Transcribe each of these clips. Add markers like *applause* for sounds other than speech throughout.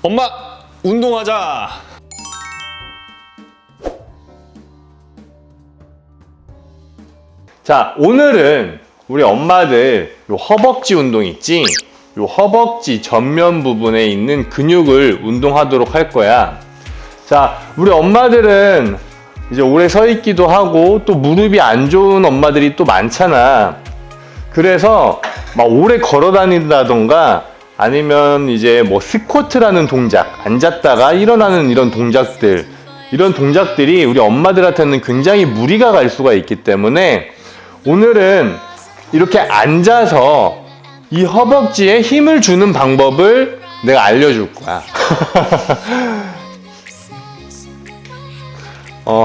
엄마 운동하자. 자, 오늘은 우리 엄마들 요 허벅지 운동 있지? 요 허벅지 전면 부분에 있는 근육을 운동하도록 할 거야. 자, 우리 엄마들은 이제 오래 서 있기도 하고 또 무릎이 안 좋은 엄마들이 또 많잖아. 그래서 막 오래 걸어 다닌다던가 아니면 이제 뭐 스쿼트라는 동작, 앉았다가 일어나는 이런 동작들, 이런 동작들이 우리 엄마들한테는 굉장히 무리가 갈 수가 있기 때문에 오늘은 이렇게 앉아서 이 허벅지에 힘을 주는 방법을 내가 알려줄 거야. *laughs* 어,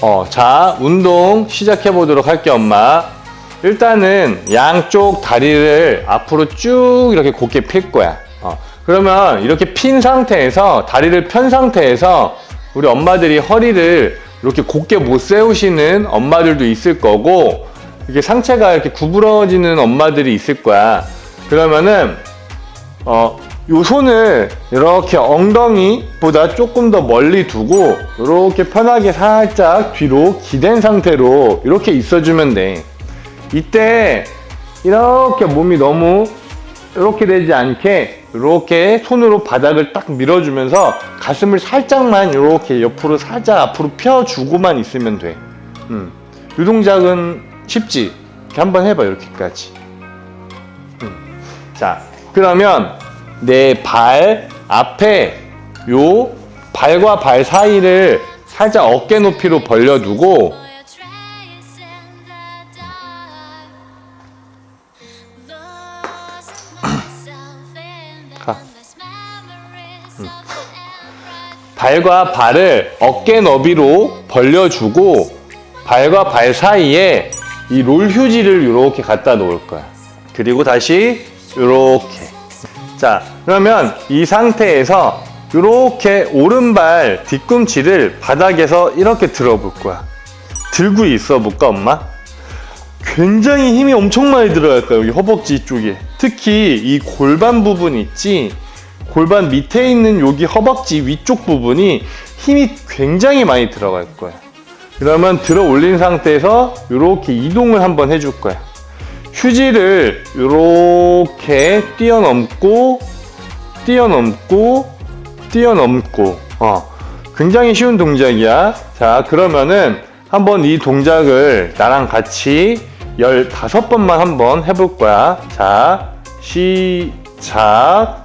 어, 자, 운동 시작해 보도록 할게, 엄마. 일단은 양쪽 다리를 앞으로 쭉 이렇게 곧게 필 거야. 어, 그러면 이렇게 핀 상태에서 다리를 편 상태에서 우리 엄마들이 허리를 이렇게 곧게 못 세우시는 엄마들도 있을 거고 이렇게 상체가 이렇게 구부러지는 엄마들이 있을 거야. 그러면은 어, 요 손을 이렇게 엉덩이보다 조금 더 멀리 두고 이렇게 편하게 살짝 뒤로 기댄 상태로 이렇게 있어주면 돼. 이때 이렇게 몸이 너무 이렇게 되지 않게 이렇게 손으로 바닥을 딱 밀어주면서 가슴을 살짝만 이렇게 옆으로 살짝 앞으로 펴주고만 있으면 돼. 음. 이 동작은 쉽지? 이렇게 한번 해봐 이렇게까지. 음. 자, 그러면 내 발 앞에 요 발과 발 사이를 살짝 어깨 높이로 벌려두고 발과 발을 어깨 너비로 벌려주고 발과 발 사이에 이 롤 휴지를 이렇게 갖다 놓을 거야. 그리고 다시 이렇게. 자, 그러면 이 상태에서 이렇게 오른발 뒤꿈치를 바닥에서 이렇게 들어볼 거야. 들고 있어 볼까, 엄마? 굉장히 힘이 엄청 많이 들어갈 거야, 여기 허벅지 쪽에. 특히 이 골반 부분 있지? 골반 밑에 있는 여기 허벅지 위쪽 부분이 힘이 굉장히 많이 들어갈 거야. 그러면 들어 올린 상태에서 이렇게 이동을 한번 해줄 거야. 휴지를 이렇게 뛰어넘고, 뛰어넘고, 뛰어넘고, 어. 굉장히 쉬운 동작이야. 자, 그러면은 한번 이 동작을 나랑 같이 15번만 한번 해볼 거야. 자, 시작.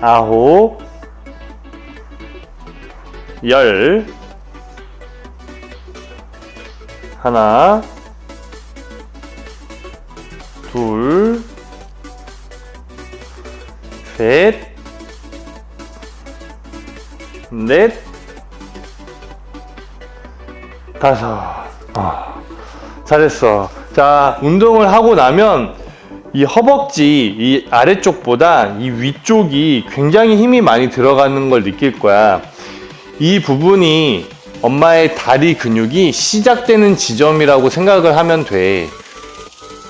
아홉, 열, 하나, 둘, 셋, 넷, 다섯. 아, 잘했어. 자, 운동을 하고 나면 이 허벅지 이 아래쪽보다 이 위쪽이 굉장히 힘이 많이 들어가는 걸 느낄 거야. 이 부분이 엄마의 다리 근육이 시작되는 지점이라고 생각을 하면 돼.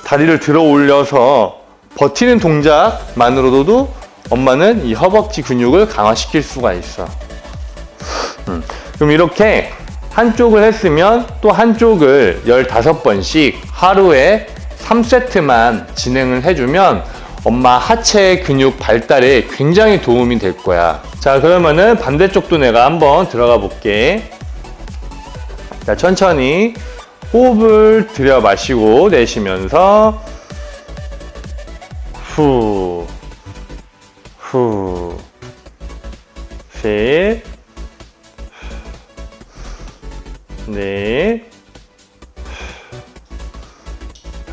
다리를 들어 올려서 버티는 동작만으로도 엄마는 이 허벅지 근육을 강화시킬 수가 있어. 음, 그럼 이렇게 한쪽을 했으면 또 한쪽을 15번씩 하루에 3세트만 진행을 해주면 엄마 하체 근육 발달에 굉장히 도움이 될 거야. 자, 그러면은 반대쪽도 내가 한번 들어가 볼게. 자, 천천히 호흡을 들여 마시고 내쉬면서 후, 후, 셋, 넷,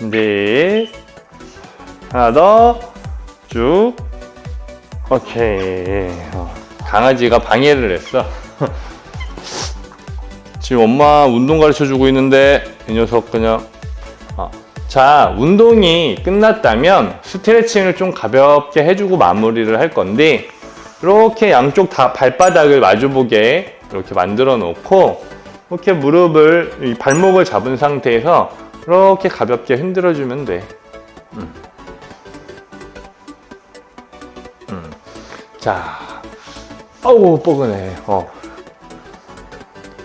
넷, 하나 더, 쭉, 오케이. 어, 강아지가 방해를 했어. *laughs* 지금 엄마 운동 가르쳐 주고 있는데 이 녀석 그냥 어. 자 운동이 끝났다면 스트레칭을 좀 가볍게 해주고 마무리를 할 건데 이렇게 양쪽 다 발바닥을 마주보게 이렇게 만들어 놓고 이렇게 무릎을 이 발목을 잡은 상태에서 이렇게 가볍게 흔들어 주면 돼. 음. 음. 자, 어우 뻐근해. 어.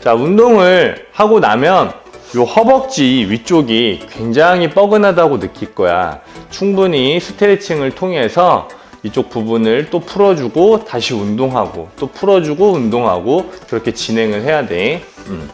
자, 운동을 하고 나면 요 허벅지 위쪽이 굉장히 뻐근하다고 느낄 거야. 충분히 스트레칭을 통해서 이쪽 부분을 또 풀어주고 다시 운동하고 또 풀어주고 운동하고 그렇게 진행을 해야 돼. 음.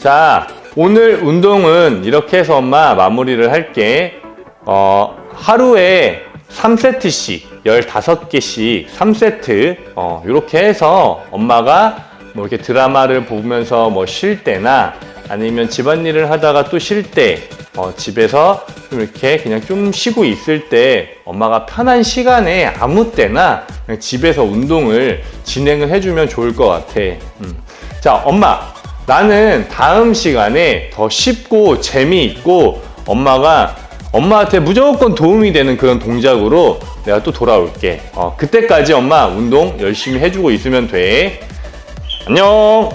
자, 오늘 운동은 이렇게 해서 엄마 마무리를 할게. 어, 하루에 3세트씩, 15개씩 3세트, 어, 이렇게 해서 엄마가 뭐 이렇게 드라마를 보면서 뭐 쉴 때나 아니면 집안일을 하다가 또 쉴 때, 어, 집에서 좀 이렇게 그냥 좀 쉬고 있을 때 엄마가 편한 시간에 아무 때나 집에서 운동을 진행을 해주면 좋을 것 같아. 음. 자, 엄마. 나는 다음 시간에 더 쉽고 재미있고 엄마가 엄마한테 무조건 도움이 되는 그런 동작으로 내가 또 돌아올게. 어, 그때까지 엄마 운동 열심히 해주고 있으면 돼. 안녕!